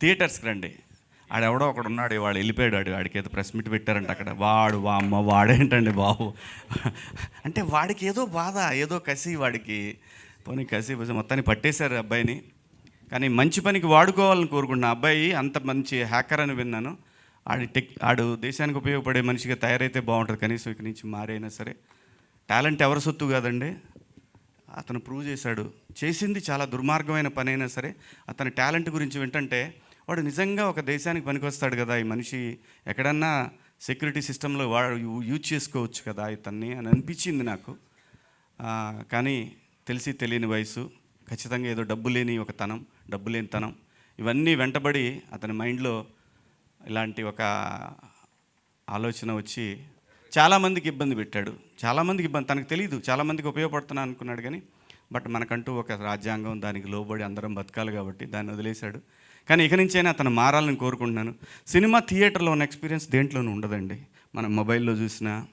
థియేటర్స్కి రండి. ఆడెవడో ఒకడు ఉన్నాడు వాడు వెళ్ళిపోయాడు వాడు వాడికి ఏదో ప్రెస్ మీట్ పెట్టారంట అక్కడ. వాడు వామ్మ వాడేంటండి బాబు? అంటే వాడికి ఏదో బాధ ఏదో కసి వాడికి. పోనీ కసి మొత్తాన్ని పట్టేశారు అబ్బాయిని. కానీ మంచి పనికి వాడుకోవాలని కోరుకుంటున్నా. అబ్బాయి అంత మంచి హ్యాకర్ అని విన్నాను. ఆడి టెక్ ఆడు దేశానికి ఉపయోగపడే మనిషిగా తయారైతే బాగుంటుంది. కనీసం ఇక్కడి నుంచి మారైనా సరే. టాలెంట్ ఎవరి సొత్తు కాదండి. అతను ప్రూవ్ చేశాడు. చేసింది చాలా దుర్మార్గమైన పని అయినా సరే. అతని టాలెంట్ గురించి వింటంటే వాడు నిజంగా ఒక దేశానికి పనికొస్తాడు కదా ఈ మనిషి ఎక్కడన్నా సెక్యూరిటీ సిస్టంలో వాడు యూ- యూజ్ చేసుకోవచ్చు కదా ఇతన్ని అని అనిపించింది నాకు. కానీ తెలిసి తెలియని వయసు ఖచ్చితంగా ఏదో డబ్బు లేని ఒక తనం డబ్బు లేని తనం ఇవన్నీ వెంటబడి అతని మైండ్లో ఇలాంటి ఒక ఆలోచన వచ్చి చాలామందికి ఇబ్బంది పెట్టాడు. చాలామందికి ఇబ్బంది తనకు తెలియదు చాలామందికి ఉపయోగపడుతున్నా అనుకున్నాడు కానీ బట్ మనకంటూ ఒక రాజ్యాంగం దానికి లోబడి అందరం బతకాలి కాబట్టి దాన్ని వదిలేశాడు. కానీ ఇక నుంచైనా అతను మారాలని కోరుకుంటున్నాను. సినిమా థియేటర్లో ఉన్న ఎక్స్పీరియన్స్ దేంట్లోనూ ఉండదండి. మనం మొబైల్లో చూసినా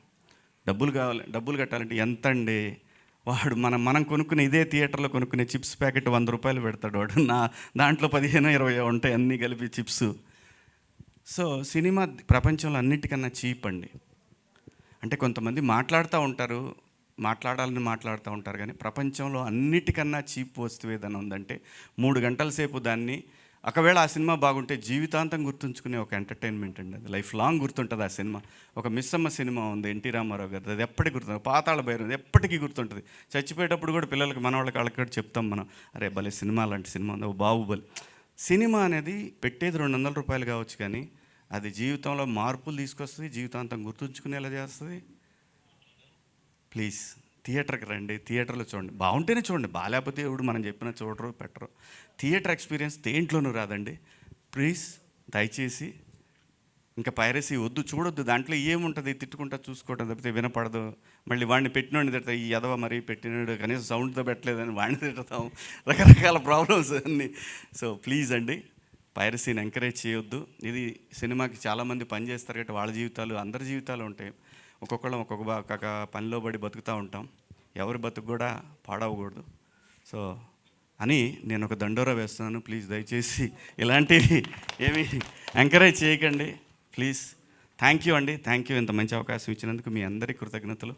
డబ్బులు కావాలి డబ్బులు కట్టాలంటే ఎంత అండి వాడు మనం మనం కొనుక్కునే ఇదే థియేటర్లో కొనుక్కునే చిప్స్ ప్యాకెట్ వంద రూపాయలు పెడతాడు వాడు. నా దాంట్లో పదిహేను ఇరవై ఉంటాయి అన్నీ కలిపి చిప్స్. సో సినిమా ప్రపంచంలో అన్నిటికన్నా చీప్ అండి. అంటే కొంతమంది మాట్లాడుతూ ఉంటారు మాట్లాడాలని మాట్లాడుతూ ఉంటారు కానీ ప్రపంచంలో అన్నిటికన్నా చీప్ వస్తువు ఏదైనా ఉందంటే మూడు గంటల సేపు దాన్ని ఒకవేళ ఆ సినిమా బాగుంటే జీవితాంతం గుర్తుంచుకునే ఒక ఎంటర్టైన్మెంట్ అండి అది. లైఫ్ లాంగ్ గుర్తుంటుంది ఆ సినిమా. ఒక మిస్సమ్మ సినిమా ఉంది ఎన్టీ రామారావు గారు అది ఎప్పటికీ గుర్తుంది పాతాళ భైరవం ఎప్పటికీ గుర్తుంటుంది. చచ్చిపోయేటప్పుడు కూడా పిల్లలకి మన వాళ్ళకి వాళ్ళకి చెప్తాం మనం. అరే భలే సినిమా లాంటి సినిమా ఉంది. ఓ బాహుబలి. సినిమా అనేది పెట్టేది రెండు వందల రూపాయలు కావచ్చు కానీ అది జీవితంలో మార్పులు తీసుకొస్తుంది జీవితాంతం గుర్తుంచుకునేలా చేస్తుంది. ప్లీజ్ థియేటర్కి రండి థియేటర్లో చూడండి. బాగుంటేనే చూడండి. బాగాలేకపోతే ఎవడు మనం చెప్పిన చూడరు పెట్టరు. థియేటర్ ఎక్స్పీరియన్స్ దేంట్లోనూ రాదండి. ప్లీజ్ దయచేసి ఇంకా పైరసీ వద్దు చూడొద్దు. దాంట్లో ఏముంటుంది? తిట్టుకుంటా చూసుకోవటం తప్పితే వినపడదు. మళ్ళీ వాడిని పెట్టినోడిని తిడతా ఈ ఎదవ మరీ పెట్టినాడు కనీసం సౌండ్తో పెట్టలేదని వాడిని తిడతాం. రకరకాల ప్రాబ్లమ్స్ అన్నీ. సో ప్లీజ్ అండి పైరసీని ఎంకరేజ్ చేయొద్దు. ఇది సినిమాకి చాలామంది పని చేస్తారు కాబట్టి వాళ్ళ జీవితాలు అందరి జీవితాలు ఉంటాయి. ఒక్కొక్కళ్ళం ఒక్కొక్క పనిలో పడి బతుకుతూ ఉంటాం. ఎవరి బతుకు కూడా పాడవకూడదు. సో అని నేను ఒక దండోరా వేస్తున్నాను. ప్లీజ్ దయచేసి ఇలాంటివి ఏమి ఎంకరేజ్ చేయకండి. ప్లీజ్. థ్యాంక్ యూ అండి. థ్యాంక్ యూ ఇంత మంచి అవకాశం ఇచ్చినందుకు మీ అందరి కృతజ్ఞతలు.